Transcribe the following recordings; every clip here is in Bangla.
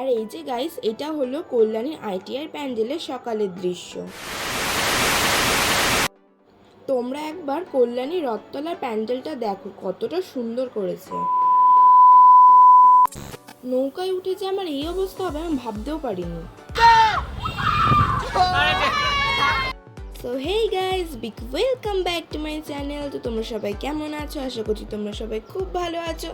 আর এই যে গাইস এটা হলো কল্যাণী আইটিআই প্যান্ডেলের সকালের দৃশ্য। তোমরা একবার কল্যাণী রথতলার প্যান্ডেলটা দেখো, কতটা সুন্দর করেছে। নৌকায় উঠে যে আমার এই অবস্থা হবে, আমি ভাবতেও পারিনি। So hey guys big welcome back to my channel তো তোমরা সবাই কেমন আছো? আশা করছি তোমরা সবাই খুব ভালো আছো।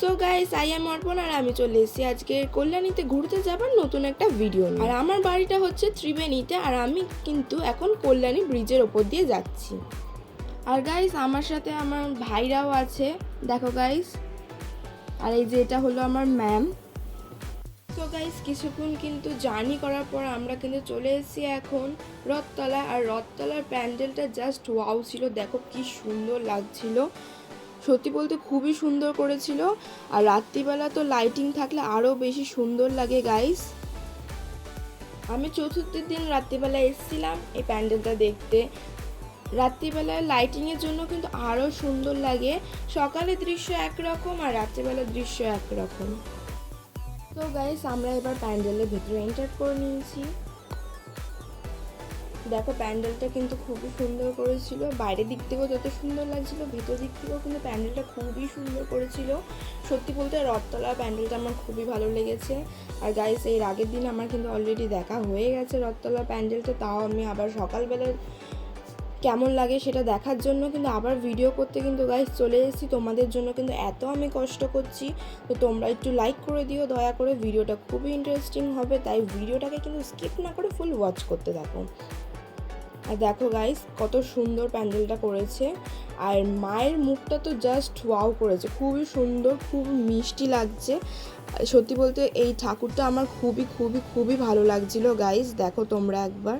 সো গাইজ আই এম অর্পণ আর আমি চলে এসেছি আজকে কল্যাণীতে ঘুরতে যাবার নতুন একটা ভিডিও আর আমার বাড়িটা হচ্ছে ত্রিবেণীতে আর আমি কিন্তু এখন কল্যাণী ব্রিজের ওপর দিয়ে যাচ্ছি। আর গাইজ আমার সাথে আমার ভাইরাও আছে। দেখো গাইজ আর এই যে এটা হলো আমার ম্যাম তো গাইস কিছুক্ষণ কিন্তু জার্নি করার পর আমরা কিন্তু চলে এসেছি এখন রথতলা আর রথতলার প্যান্ডেলটা জাস্ট ওয়াও ছিল। দেখো কি সুন্দর লাগছিল। সত্যি বলতে খুবই সুন্দর করেছিল। আর রাত্রিবেলা তো লাইটিং থাকলে আরও বেশি সুন্দর লাগে গাইস আমি চতুর্থের দিন রাত্রিবেলা এসেছিলাম এই প্যান্ডেলটা দেখতে। রাত্রিবেলায় লাইটিংয়ের জন্য কিন্তু আরও সুন্দর লাগে। সকালের দৃশ্য একরকম আর রাত্রিবেলার দৃশ্য একরকম। তো গাইস আমরা এবার প্যান্ডেলের ভিতরে এন্টার করে নিয়েছি। দেখো, প্যান্ডেলটা কিন্তু খুবই সুন্দর করেছিল। বাইরের দিক থেকেও যত সুন্দর লাগছিল, ভেতর দিক থেকেও কিন্তু প্যান্ডেলটা খুবই সুন্দর করেছিল। সত্যি বলতে রথতলা প্যান্ডেলটা আমার খুবই ভালো লেগেছে। আর গাইস এর আগের দিন আমার কিন্তু অলরেডি দেখা হয়ে গেছে রথতলা প্যান্ডেলটা। তাও আমি আবার সকালবেলা কেমন লাগে সেটা দেখার জন্য, কিন্তু আবার ভিডিও করতে কিন্তু গাইস চলে এসেছি। তোমাদের জন্য কিন্তু এত আমি কষ্ট করছি। তো তোমরা একটু লাইক করে দিও, দয়া করে। ভিডিওটা খুবই ইন্টারেস্টিং হবে, তাই ভিডিওটাকে কিন্তু স্কিপ না করে ফুল ওয়াচ করতে থাকো। আর দেখো গাইস কত সুন্দর প্যান্ডেলটা করেছে। আর মায়ের মুখটা তো জাস্ট ওয়াও করেছে। খুবই সুন্দর, খুব মিষ্টি লাগছে। সত্যি বলতে এই ঠাকুরটা আমার খুবই খুবই খুবই ভালো লাগছিল গাইস দেখো তোমরা একবার।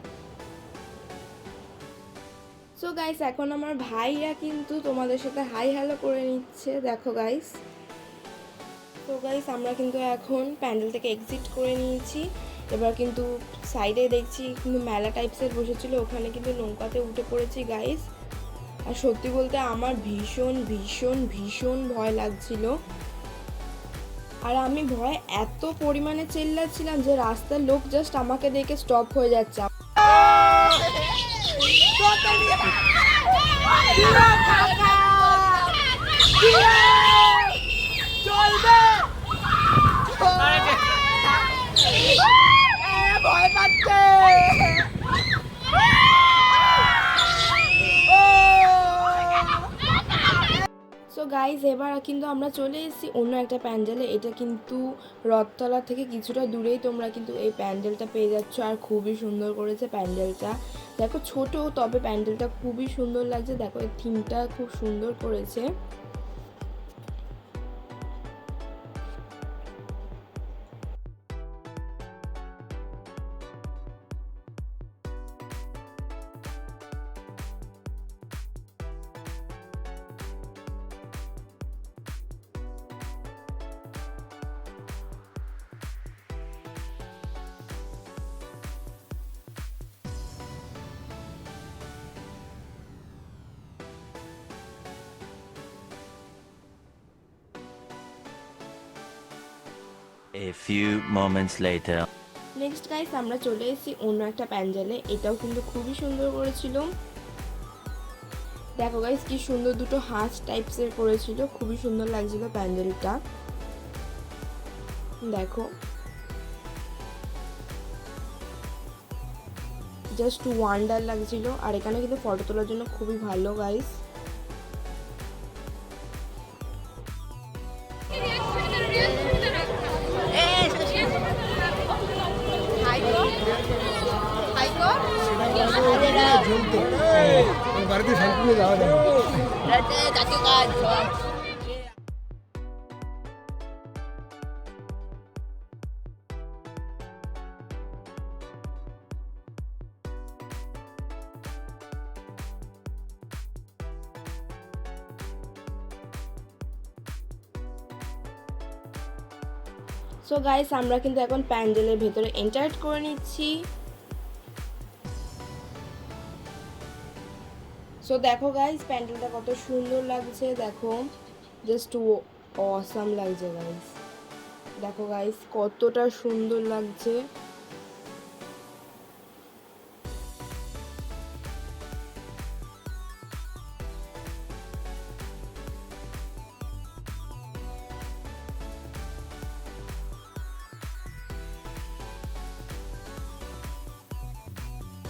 সো গাইস এখন আমার ভাইরা কিন্তু তোমাদের সাথে হাই হ্যালো করে নিচ্ছে। দেখো গাইস তো গাইস আমরা কিন্তু এখন প্যান্ডেল থেকে এক্সিট করে নিয়েছি। এবার কিন্তু সাইডে দেখছি কিন্তু মেলা টাইপসের বসেছিল। ওখানে কিন্তু নৌকাতে উঠে পড়েছি গাইস আর সত্যি বলতে আমার ভীষণ ভীষণ ভীষণ ভয় লাগছিল। আর আমি ভয় এত পরিমাণে চেল্লাচ্ছিলাম যে রাস্তার লোক জাস্ট আমাকে দেখে স্টপ হয়ে যাচ্ছে। ভয় সো গাইজ এবার কিন্তু আমরা চলে এসেছি অন্য একটা প্যান্ডেলে। এটা কিন্তু রথতলা থেকে কিছুটা দূরেই তোমরা কিন্তু এই প্যান্ডেলটা পেয়ে যাচ্ছ। আর খুবই সুন্দর করেছে প্যান্ডেলটা। দেখো ছোট, তবে প্যান্ডেলটা খুবই সুন্দর লাগছে। দেখো, এই থিমটা খুব সুন্দর করেছে। A few moments later. Next guys আমরা চলে এসেছি অন্য একটা প্যান্ডেলে। এটাও কিন্তু খুবই সুন্দর করেছিল। দেখো গাইস কি সুন্দর দুটো হাঁস টাইপসের করেছিল। খুবই সুন্দর লাগছিল প্যান্ডেলটা। দেখো। জাস্ট ওয়ান্ডার লাগছিল। আর এখানে কিন্তু ফটো তোলার জন্য খুবই ভালো গাইস সো গাইস আমরা কিন্তু এখন প্যান্ডেলের ভেতরে এন্টার করে নিচ্ছি। সো দেখো গাইস প্যান্ডেলটা কত সুন্দর লাগছে, দেখো। জাস্ট অসাম লাগছে গাইস দেখো গাইস কতটা সুন্দর লাগছে।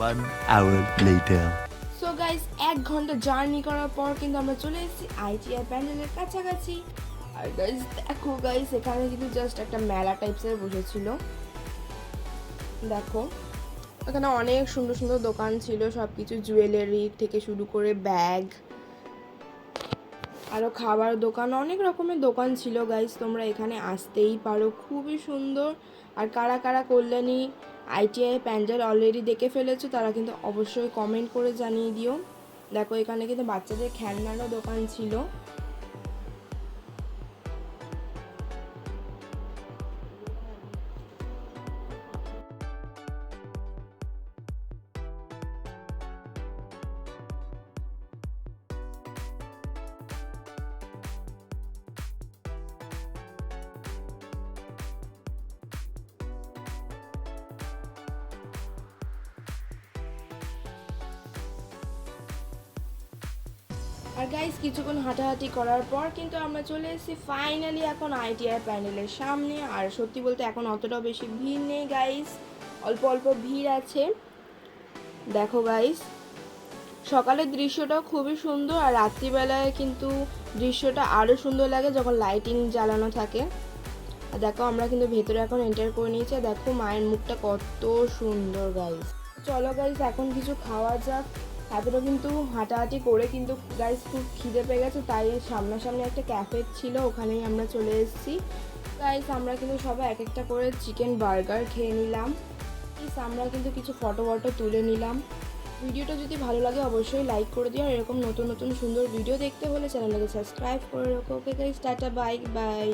One hour later. So guys এক ঘণ্টা জার্নি করার পর কিন্তু আমরা চলে এসেছি আইটিআই প্যান্ডেলের কাছাকাছি। আর গাইজ দেখো গাইজ এখানে কিন্তু জাস্ট একটা মেলা টাইপসের বসেছিল। দেখো, এখানে অনেক সুন্দর সুন্দর দোকান ছিল সব কিছু জুয়েলারি থেকে শুরু করে ব্যাগ আরও খাবার দোকান, অনেক রকমের দোকান ছিল গাইজ তোমরা এখানে আসতেই পারো। খুবই সুন্দর। আর কারা কারা কল্যাণী আইটিআই প্যান্ডেল অলরেডি দেখে ফেলেছো, তারা কিন্তু অবশ্যই কমেন্ট করে জানিয়ে দিও। দেখো এখানে কিন্তু বাচ্চাদের খেলনারও দোকান ছিল। আর গাইস কিছুক্ষণ হাঁটাহাঁটি করার পর কিন্তু আমরা চলে এসেছি ফাইনালি এখন আইটিআই প্যান্ডেলের সামনে। আর সত্যি বলতে এখন অতটাও বেশি ভিড় নেই গাইস অল্প অল্প ভিড় আছে। দেখো গাইস সকালের দৃশ্যটাও খুবই সুন্দর আর রাত্রিবেলায় কিন্তু দৃশ্যটা আরও সুন্দর লাগে যখন লাইটিং জ্বালানো থাকে। আর দেখো, আমরা কিন্তু ভেতরে এখন এন্টার করে নিয়েছি দেখো মায়ের মুখটা কত সুন্দর গাইস চলো গাইস এখন কিছু খাওয়া যাক। এতটা কিন্তু হাঁটাহাঁটি করে কিন্তু গাইস খুব খিদে পেয়ে গেছে, তাই সামনাসামনি একটা ক্যাফে ছিল, ওখানেই আমরা চলে এসেছি। গাইস আমরা কিন্তু সবাই এক একটা করে চিকেন বার্গার খেয়ে নিলাম। আমরা কিন্তু কিছু ফটো ফটো তুলে নিলাম। ভিডিওটা যদি ভালো লাগে অবশ্যই লাইক করে দিও, আর এরকম নতুন নতুন সুন্দর ভিডিও দেখতে হলে চ্যানেলটাকে সাবস্ক্রাইব করে রাখো। ওকে গাইস টাটা বাই বাই